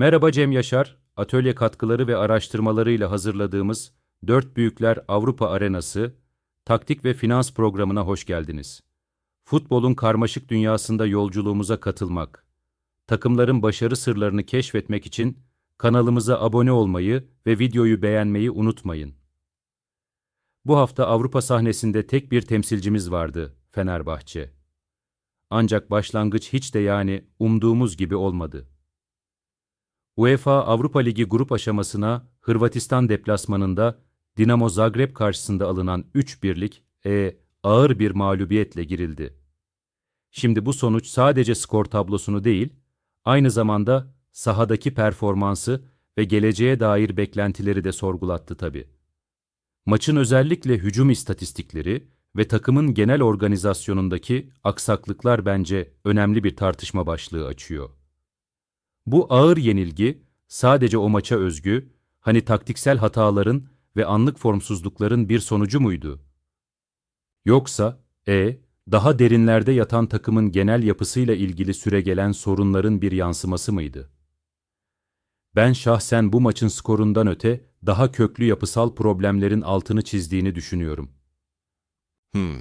Merhaba Cem Yaşar, atölye katkıları ve araştırmalarıyla hazırladığımız Dört Büyükler Avrupa Arenası, taktik ve finans programına hoş geldiniz. Futbolun karmaşık dünyasında yolculuğumuza katılmak, takımların başarı sırlarını keşfetmek için kanalımıza abone olmayı ve videoyu beğenmeyi unutmayın. Bu hafta Avrupa sahnesinde tek bir temsilcimiz vardı, Fenerbahçe. Ancak başlangıç hiç de yani umduğumuz gibi olmadı. UEFA Avrupa Ligi grup aşamasına Hırvatistan deplasmanında Dinamo Zagreb karşısında alınan 3-1'lik e ağır bir mağlubiyetle girildi. Şimdi bu sonuç sadece skor tablosunu değil, aynı zamanda sahadaki performansı ve geleceğe dair beklentileri de sorgulattı tabii. Maçın özellikle hücum istatistikleri ve takımın genel organizasyonundaki aksaklıklar bence önemli bir tartışma başlığı açıyor. Bu ağır yenilgi sadece o maça özgü, hani taktiksel hataların ve anlık formsuzlukların bir sonucu muydu? Yoksa, e, daha derinlerde yatan takımın genel yapısıyla ilgili süregelen sorunların bir yansıması mıydı? Ben şahsen bu maçın skorundan öte daha köklü yapısal problemlerin altını çizdiğini düşünüyorum. Hmm.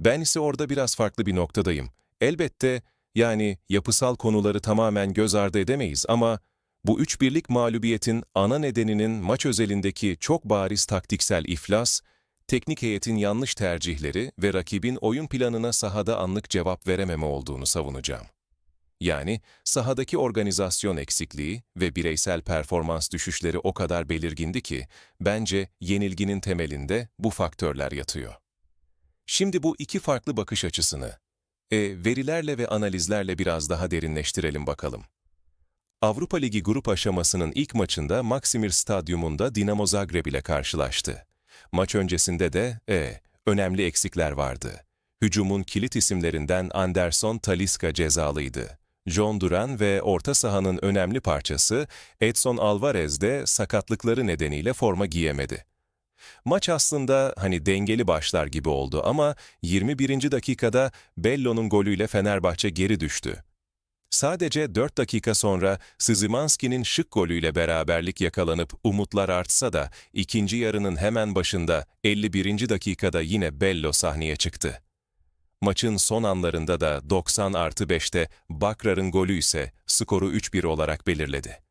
Ben ise orada biraz farklı bir noktadayım. Elbette yani yapısal konuları tamamen göz ardı edemeyiz ama bu üç birlik mağlubiyetin ana nedeninin maç özelindeki çok bariz taktiksel iflas, teknik heyetin yanlış tercihleri ve rakibin oyun planına sahada anlık cevap verememe olduğunu savunacağım. Yani sahadaki organizasyon eksikliği ve bireysel performans düşüşleri o kadar belirgindi ki bence yenilginin temelinde bu faktörler yatıyor. Şimdi bu iki farklı bakış açısını e, verilerle ve analizlerle biraz daha derinleştirelim bakalım. Avrupa Ligi grup aşamasının ilk maçında Maksimir Stadyumunda Dinamo Zagreb ile karşılaştı. Maç öncesinde de e, önemli eksikler vardı. Hücumun kilit isimlerinden Anderson Talisca cezalıydı. John Duran ve orta sahanın önemli parçası Edson Alvarez de sakatlıkları nedeniyle forma giyemedi. Maç aslında hani dengeli başlar gibi oldu ama 21. dakikada Bello'nun golüyle Fenerbahçe geri düştü. Sadece 4 dakika sonra Szymanski'nin şık golüyle beraberlik yakalanıp umutlar artsa da ikinci yarının hemen başında 51. dakikada yine Bello sahneye çıktı. Maçın son anlarında da 90 artı 5'te Bakrar'ın golü ise skoru 3-1 olarak belirledi.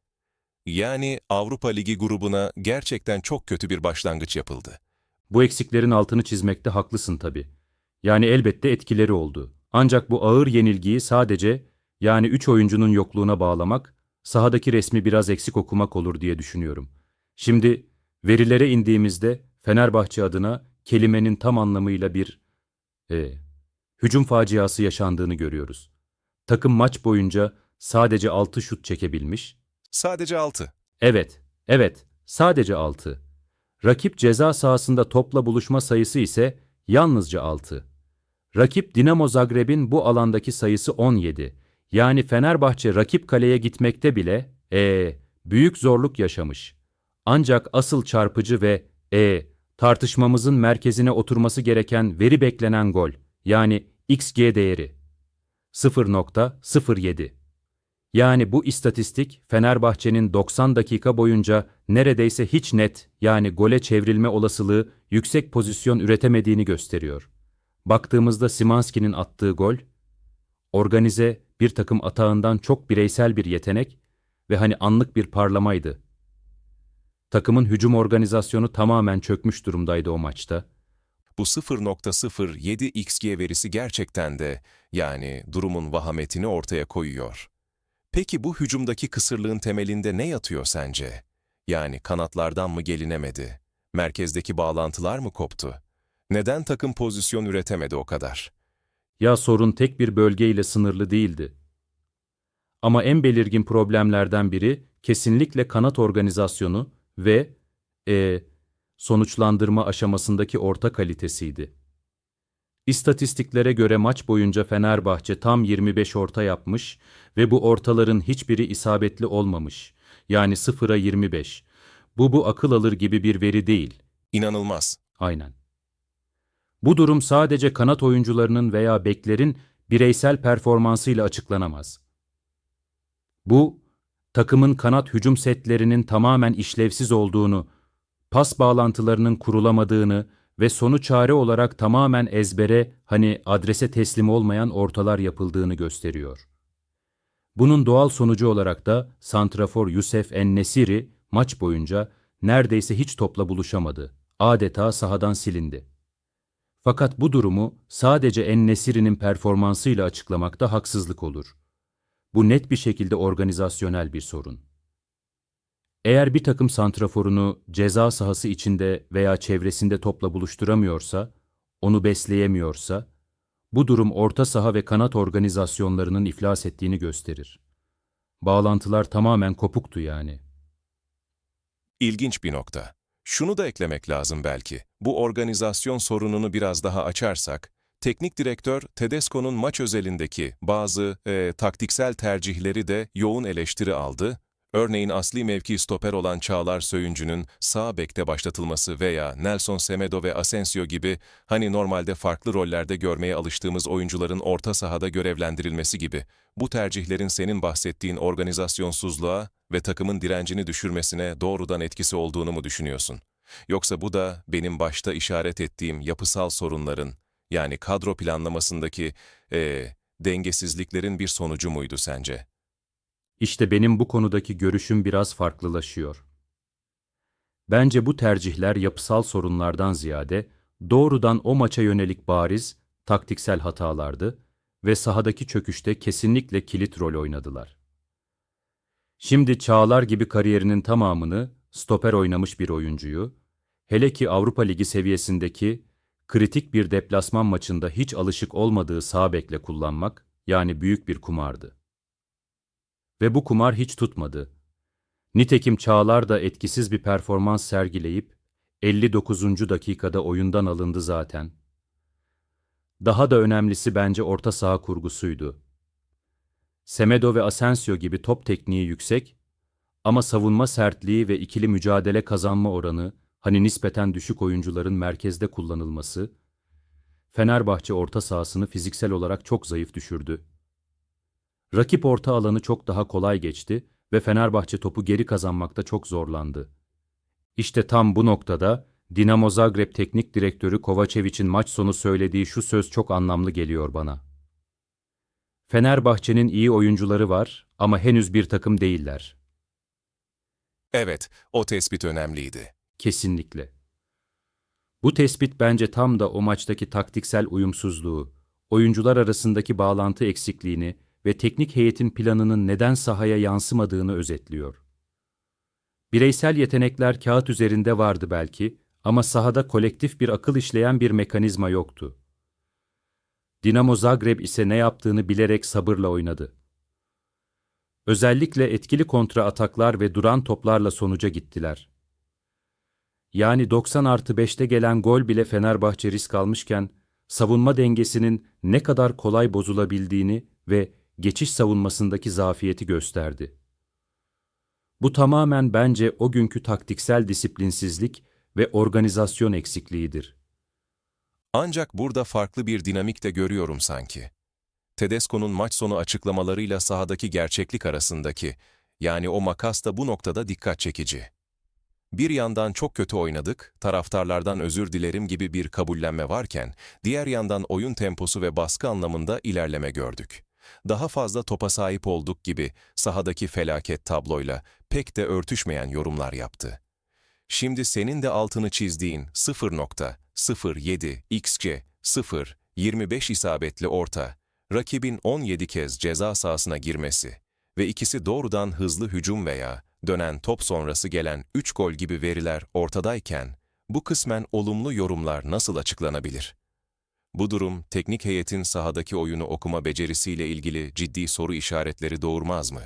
Yani Avrupa Ligi grubuna gerçekten çok kötü bir başlangıç yapıldı. Bu eksiklerin altını çizmekte haklısın tabii. Yani elbette etkileri oldu. Ancak bu ağır yenilgiyi sadece yani üç oyuncunun yokluğuna bağlamak, sahadaki resmi biraz eksik okumak olur diye düşünüyorum. Şimdi verilere indiğimizde Fenerbahçe adına kelimenin tam anlamıyla bir e, hücum faciası yaşandığını görüyoruz. Takım maç boyunca sadece 6 şut çekebilmiş, Sadece 6. Evet, evet, sadece 6. Rakip ceza sahasında topla buluşma sayısı ise yalnızca 6. Rakip Dinamo Zagreb'in bu alandaki sayısı 17. Yani Fenerbahçe rakip kaleye gitmekte bile e büyük zorluk yaşamış. Ancak asıl çarpıcı ve e tartışmamızın merkezine oturması gereken veri beklenen gol yani XG değeri 0.07. Yani bu istatistik Fenerbahçe'nin 90 dakika boyunca neredeyse hiç net yani gole çevrilme olasılığı yüksek pozisyon üretemediğini gösteriyor. Baktığımızda Simanski'nin attığı gol, organize bir takım atağından çok bireysel bir yetenek ve hani anlık bir parlamaydı. Takımın hücum organizasyonu tamamen çökmüş durumdaydı o maçta. Bu 0.07 XG verisi gerçekten de yani durumun vahametini ortaya koyuyor. Peki bu hücumdaki kısırlığın temelinde ne yatıyor sence? Yani kanatlardan mı gelinemedi? Merkezdeki bağlantılar mı koptu? Neden takım pozisyon üretemedi o kadar? Ya sorun tek bir bölgeyle sınırlı değildi. Ama en belirgin problemlerden biri kesinlikle kanat organizasyonu ve e, sonuçlandırma aşamasındaki orta kalitesiydi. İstatistiklere göre maç boyunca Fenerbahçe tam 25 orta yapmış ve bu ortaların hiçbiri isabetli olmamış. Yani 0'a 25. Bu bu akıl alır gibi bir veri değil. İnanılmaz. Aynen. Bu durum sadece kanat oyuncularının veya beklerin bireysel performansıyla açıklanamaz. Bu, takımın kanat hücum setlerinin tamamen işlevsiz olduğunu, pas bağlantılarının kurulamadığını ve sonu çare olarak tamamen ezbere, hani adrese teslim olmayan ortalar yapıldığını gösteriyor. Bunun doğal sonucu olarak da santrafor Yusuf En-Nesiri maç boyunca neredeyse hiç topla buluşamadı. Adeta sahadan silindi. Fakat bu durumu sadece En-Nesiri'nin performansıyla açıklamakta haksızlık olur. Bu net bir şekilde organizasyonel bir sorun. Eğer bir takım santraforunu ceza sahası içinde veya çevresinde topla buluşturamıyorsa, onu besleyemiyorsa, bu durum orta saha ve kanat organizasyonlarının iflas ettiğini gösterir. Bağlantılar tamamen kopuktu yani. İlginç bir nokta. Şunu da eklemek lazım belki. Bu organizasyon sorununu biraz daha açarsak, teknik direktör Tedesco'nun maç özelindeki bazı e, taktiksel tercihleri de yoğun eleştiri aldı. Örneğin asli mevki stoper olan Çağlar Söyüncü'nün sağ bekte başlatılması veya Nelson Semedo ve Asensio gibi hani normalde farklı rollerde görmeye alıştığımız oyuncuların orta sahada görevlendirilmesi gibi bu tercihlerin senin bahsettiğin organizasyonsuzluğa ve takımın direncini düşürmesine doğrudan etkisi olduğunu mu düşünüyorsun? Yoksa bu da benim başta işaret ettiğim yapısal sorunların, yani kadro planlamasındaki eee, dengesizliklerin bir sonucu muydu sence? İşte benim bu konudaki görüşüm biraz farklılaşıyor. Bence bu tercihler yapısal sorunlardan ziyade doğrudan o maça yönelik bariz, taktiksel hatalardı ve sahadaki çöküşte kesinlikle kilit rol oynadılar. Şimdi Çağlar gibi kariyerinin tamamını stoper oynamış bir oyuncuyu, hele ki Avrupa Ligi seviyesindeki kritik bir deplasman maçında hiç alışık olmadığı sağ bekle kullanmak yani büyük bir kumardı. Ve bu kumar hiç tutmadı. Nitekim Çağlar da etkisiz bir performans sergileyip 59. dakikada oyundan alındı zaten. Daha da önemlisi bence orta saha kurgusuydu. Semedo ve Asensio gibi top tekniği yüksek ama savunma sertliği ve ikili mücadele kazanma oranı hani nispeten düşük oyuncuların merkezde kullanılması Fenerbahçe orta sahasını fiziksel olarak çok zayıf düşürdü. Rakip orta alanı çok daha kolay geçti ve Fenerbahçe topu geri kazanmakta çok zorlandı. İşte tam bu noktada Dinamo Zagreb Teknik Direktörü Kovacevic'in maç sonu söylediği şu söz çok anlamlı geliyor bana. Fenerbahçe'nin iyi oyuncuları var ama henüz bir takım değiller. Evet, o tespit önemliydi. Kesinlikle. Bu tespit bence tam da o maçtaki taktiksel uyumsuzluğu, oyuncular arasındaki bağlantı eksikliğini ve teknik heyetin planının neden sahaya yansımadığını özetliyor. Bireysel yetenekler kağıt üzerinde vardı belki ama sahada kolektif bir akıl işleyen bir mekanizma yoktu. Dinamo Zagreb ise ne yaptığını bilerek sabırla oynadı. Özellikle etkili kontra ataklar ve duran toplarla sonuca gittiler. Yani 90 artı 5'te gelen gol bile Fenerbahçe risk almışken, savunma dengesinin ne kadar kolay bozulabildiğini ve geçiş savunmasındaki zafiyeti gösterdi. Bu tamamen bence o günkü taktiksel disiplinsizlik ve organizasyon eksikliğidir. Ancak burada farklı bir dinamik de görüyorum sanki. Tedesco'nun maç sonu açıklamalarıyla sahadaki gerçeklik arasındaki, yani o makas da bu noktada dikkat çekici. Bir yandan çok kötü oynadık, taraftarlardan özür dilerim gibi bir kabullenme varken, diğer yandan oyun temposu ve baskı anlamında ilerleme gördük. Daha fazla topa sahip olduk gibi sahadaki felaket tabloyla pek de örtüşmeyen yorumlar yaptı. Şimdi senin de altını çizdiğin 0.07 XC 0 25 isabetli orta, rakibin 17 kez ceza sahasına girmesi ve ikisi doğrudan hızlı hücum veya dönen top sonrası gelen 3 gol gibi veriler ortadayken, bu kısmen olumlu yorumlar nasıl açıklanabilir? Bu durum, teknik heyetin sahadaki oyunu okuma becerisiyle ilgili ciddi soru işaretleri doğurmaz mı?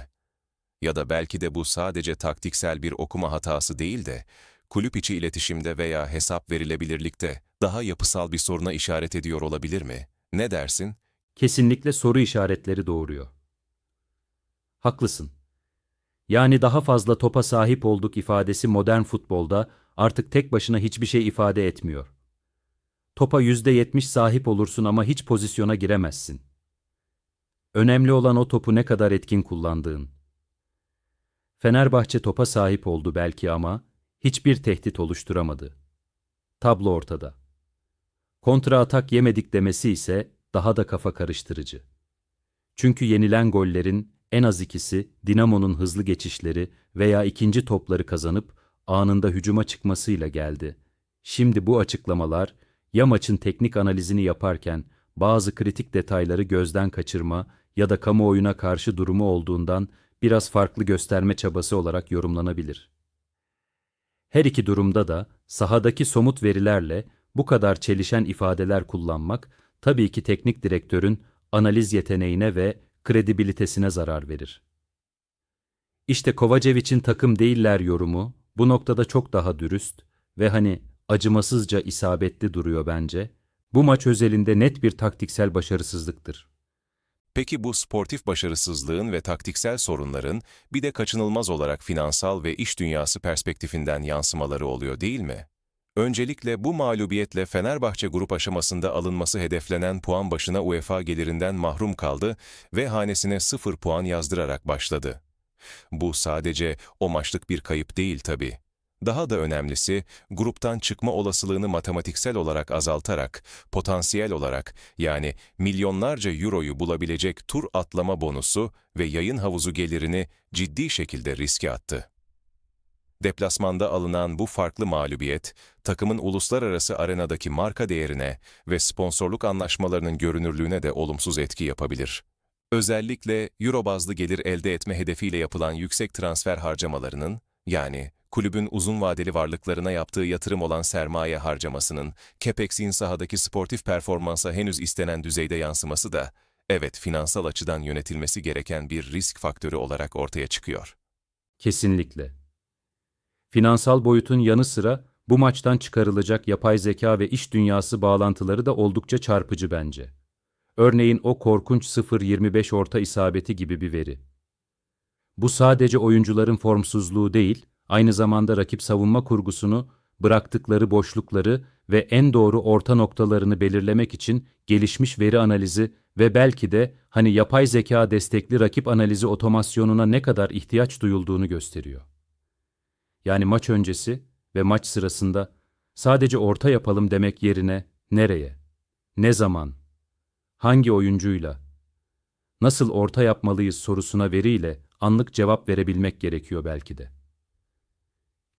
Ya da belki de bu sadece taktiksel bir okuma hatası değil de, kulüp içi iletişimde veya hesap verilebilirlikte daha yapısal bir soruna işaret ediyor olabilir mi? Ne dersin? Kesinlikle soru işaretleri doğuruyor. Haklısın. Yani daha fazla topa sahip olduk ifadesi modern futbolda artık tek başına hiçbir şey ifade etmiyor. Topa yüzde yetmiş sahip olursun ama hiç pozisyona giremezsin. Önemli olan o topu ne kadar etkin kullandığın. Fenerbahçe topa sahip oldu belki ama hiçbir tehdit oluşturamadı. Tablo ortada. Kontra atak yemedik demesi ise daha da kafa karıştırıcı. Çünkü yenilen gollerin en az ikisi Dinamo'nun hızlı geçişleri veya ikinci topları kazanıp anında hücuma çıkmasıyla geldi. Şimdi bu açıklamalar ya maçın teknik analizini yaparken bazı kritik detayları gözden kaçırma ya da kamuoyuna karşı durumu olduğundan biraz farklı gösterme çabası olarak yorumlanabilir. Her iki durumda da sahadaki somut verilerle bu kadar çelişen ifadeler kullanmak tabii ki teknik direktörün analiz yeteneğine ve kredibilitesine zarar verir. İşte Kovacevic'in takım değiller yorumu bu noktada çok daha dürüst ve hani acımasızca isabetli duruyor bence. Bu maç özelinde net bir taktiksel başarısızlıktır. Peki bu sportif başarısızlığın ve taktiksel sorunların bir de kaçınılmaz olarak finansal ve iş dünyası perspektifinden yansımaları oluyor değil mi? Öncelikle bu mağlubiyetle Fenerbahçe grup aşamasında alınması hedeflenen puan başına UEFA gelirinden mahrum kaldı ve hanesine sıfır puan yazdırarak başladı. Bu sadece o maçlık bir kayıp değil tabii. Daha da önemlisi, gruptan çıkma olasılığını matematiksel olarak azaltarak, potansiyel olarak yani milyonlarca euroyu bulabilecek tur atlama bonusu ve yayın havuzu gelirini ciddi şekilde riske attı. Deplasmanda alınan bu farklı mağlubiyet, takımın uluslararası arenadaki marka değerine ve sponsorluk anlaşmalarının görünürlüğüne de olumsuz etki yapabilir. Özellikle euro bazlı gelir elde etme hedefiyle yapılan yüksek transfer harcamalarının, yani kulübün uzun vadeli varlıklarına yaptığı yatırım olan sermaye harcamasının, Capex'in sahadaki sportif performansa henüz istenen düzeyde yansıması da, evet finansal açıdan yönetilmesi gereken bir risk faktörü olarak ortaya çıkıyor. Kesinlikle. Finansal boyutun yanı sıra bu maçtan çıkarılacak yapay zeka ve iş dünyası bağlantıları da oldukça çarpıcı bence. Örneğin o korkunç 0.25 orta isabeti gibi bir veri. Bu sadece oyuncuların formsuzluğu değil, aynı zamanda rakip savunma kurgusunu, bıraktıkları boşlukları ve en doğru orta noktalarını belirlemek için gelişmiş veri analizi ve belki de hani yapay zeka destekli rakip analizi otomasyonuna ne kadar ihtiyaç duyulduğunu gösteriyor. Yani maç öncesi ve maç sırasında sadece orta yapalım demek yerine nereye, ne zaman, hangi oyuncuyla, nasıl orta yapmalıyız sorusuna veriyle anlık cevap verebilmek gerekiyor belki de.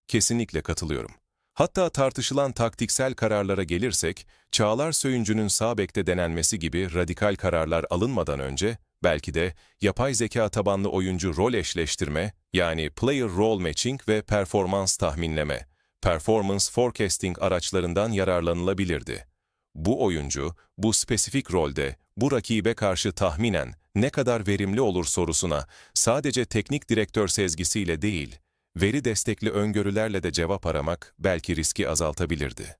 Kesinlikle katılıyorum. Hatta tartışılan taktiksel kararlara gelirsek, Çağlar Söyüncü'nün sağ denenmesi gibi radikal kararlar alınmadan önce, belki de yapay zeka tabanlı oyuncu rol eşleştirme, yani player role matching ve performans tahminleme, performance forecasting araçlarından yararlanılabilirdi. Bu oyuncu, bu spesifik rolde, bu rakibe karşı tahminen ne kadar verimli olur sorusuna sadece teknik direktör sezgisiyle değil, veri destekli öngörülerle de cevap aramak belki riski azaltabilirdi.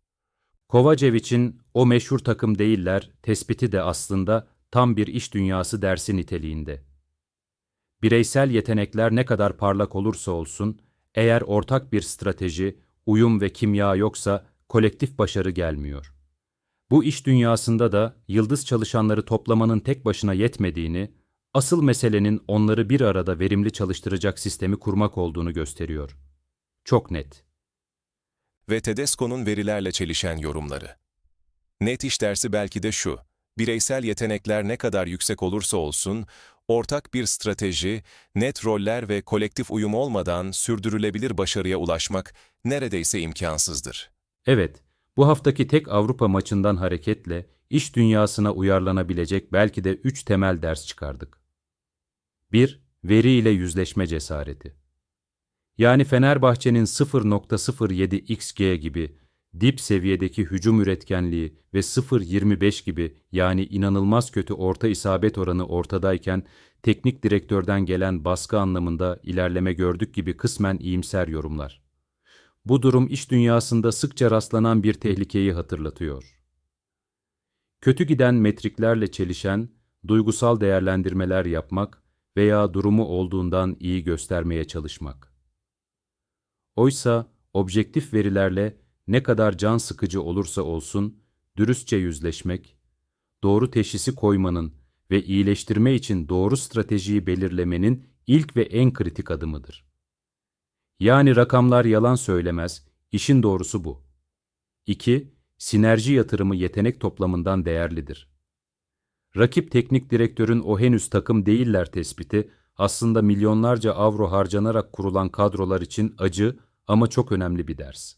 Kovacevic'in o meşhur takım değiller tespiti de aslında tam bir iş dünyası dersi niteliğinde. Bireysel yetenekler ne kadar parlak olursa olsun, eğer ortak bir strateji, uyum ve kimya yoksa kolektif başarı gelmiyor. Bu iş dünyasında da yıldız çalışanları toplamanın tek başına yetmediğini, asıl meselenin onları bir arada verimli çalıştıracak sistemi kurmak olduğunu gösteriyor. Çok net. Ve Tedesco'nun verilerle çelişen yorumları. Net iş dersi belki de şu, bireysel yetenekler ne kadar yüksek olursa olsun, ortak bir strateji, net roller ve kolektif uyum olmadan sürdürülebilir başarıya ulaşmak neredeyse imkansızdır. Evet, bu haftaki tek Avrupa maçından hareketle iş dünyasına uyarlanabilecek belki de üç temel ders çıkardık. 1. Veri ile yüzleşme cesareti. Yani Fenerbahçe'nin 0.07 XG gibi dip seviyedeki hücum üretkenliği ve 0.25 gibi yani inanılmaz kötü orta isabet oranı ortadayken teknik direktörden gelen baskı anlamında ilerleme gördük gibi kısmen iyimser yorumlar. Bu durum iş dünyasında sıkça rastlanan bir tehlikeyi hatırlatıyor. Kötü giden metriklerle çelişen, duygusal değerlendirmeler yapmak veya durumu olduğundan iyi göstermeye çalışmak. Oysa objektif verilerle ne kadar can sıkıcı olursa olsun dürüstçe yüzleşmek, doğru teşhisi koymanın ve iyileştirme için doğru stratejiyi belirlemenin ilk ve en kritik adımıdır. Yani rakamlar yalan söylemez, işin doğrusu bu. 2. Sinerji yatırımı yetenek toplamından değerlidir. Rakip teknik direktörün o henüz takım değiller tespiti aslında milyonlarca avro harcanarak kurulan kadrolar için acı ama çok önemli bir ders.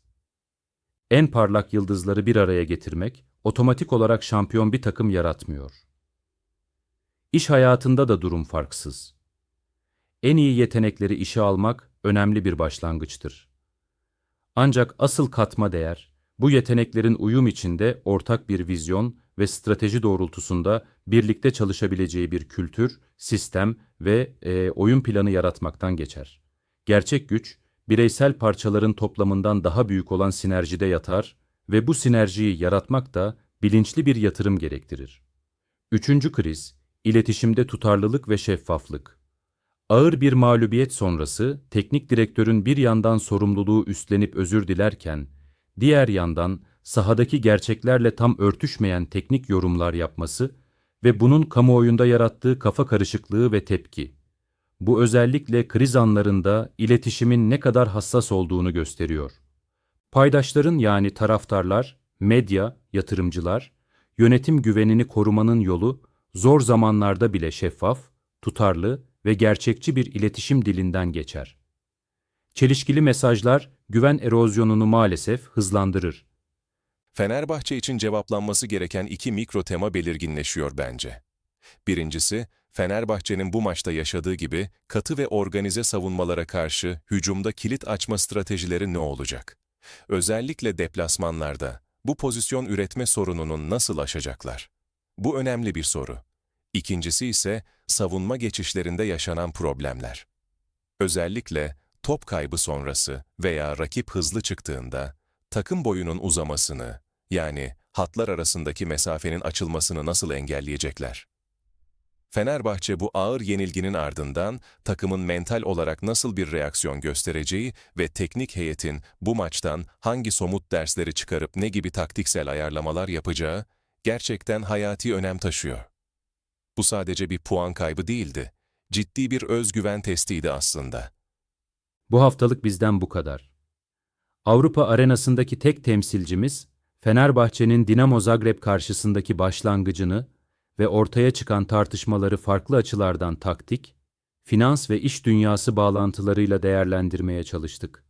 En parlak yıldızları bir araya getirmek otomatik olarak şampiyon bir takım yaratmıyor. İş hayatında da durum farksız. En iyi yetenekleri işe almak önemli bir başlangıçtır. Ancak asıl katma değer, bu yeteneklerin uyum içinde ortak bir vizyon ve strateji doğrultusunda birlikte çalışabileceği bir kültür, sistem ve e, oyun planı yaratmaktan geçer. Gerçek güç, bireysel parçaların toplamından daha büyük olan sinerjide yatar ve bu sinerjiyi yaratmak da bilinçli bir yatırım gerektirir. Üçüncü kriz, iletişimde tutarlılık ve şeffaflık. Ağır bir mağlubiyet sonrası teknik direktörün bir yandan sorumluluğu üstlenip özür dilerken, diğer yandan sahadaki gerçeklerle tam örtüşmeyen teknik yorumlar yapması ve bunun kamuoyunda yarattığı kafa karışıklığı ve tepki. Bu özellikle kriz anlarında iletişimin ne kadar hassas olduğunu gösteriyor. Paydaşların yani taraftarlar, medya, yatırımcılar, yönetim güvenini korumanın yolu zor zamanlarda bile şeffaf, tutarlı ve gerçekçi bir iletişim dilinden geçer. Çelişkili mesajlar güven erozyonunu maalesef hızlandırır. Fenerbahçe için cevaplanması gereken iki mikro tema belirginleşiyor bence. Birincisi, Fenerbahçe'nin bu maçta yaşadığı gibi katı ve organize savunmalara karşı hücumda kilit açma stratejileri ne olacak? Özellikle deplasmanlarda bu pozisyon üretme sorununu nasıl aşacaklar? Bu önemli bir soru. İkincisi ise savunma geçişlerinde yaşanan problemler. Özellikle top kaybı sonrası veya rakip hızlı çıktığında takım boyunun uzamasını, yani hatlar arasındaki mesafenin açılmasını nasıl engelleyecekler? Fenerbahçe bu ağır yenilginin ardından takımın mental olarak nasıl bir reaksiyon göstereceği ve teknik heyetin bu maçtan hangi somut dersleri çıkarıp ne gibi taktiksel ayarlamalar yapacağı gerçekten hayati önem taşıyor. Bu sadece bir puan kaybı değildi. Ciddi bir özgüven testiydi aslında. Bu haftalık bizden bu kadar. Avrupa arenasındaki tek temsilcimiz, Fenerbahçe'nin Dinamo Zagreb karşısındaki başlangıcını ve ortaya çıkan tartışmaları farklı açılardan taktik, finans ve iş dünyası bağlantılarıyla değerlendirmeye çalıştık.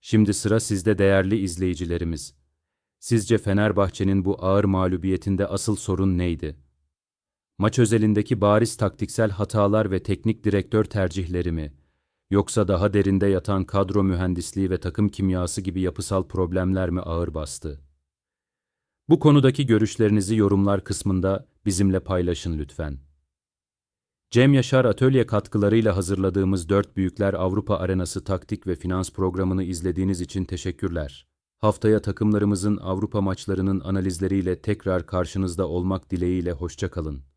Şimdi sıra sizde değerli izleyicilerimiz. Sizce Fenerbahçe'nin bu ağır mağlubiyetinde asıl sorun neydi? Maç özelindeki bariz taktiksel hatalar ve teknik direktör tercihleri mi? Yoksa daha derinde yatan kadro mühendisliği ve takım kimyası gibi yapısal problemler mi ağır bastı? Bu konudaki görüşlerinizi yorumlar kısmında bizimle paylaşın lütfen. Cem Yaşar Atölye katkılarıyla hazırladığımız Dört Büyükler Avrupa Arenası taktik ve finans programını izlediğiniz için teşekkürler. Haftaya takımlarımızın Avrupa maçlarının analizleriyle tekrar karşınızda olmak dileğiyle hoşçakalın.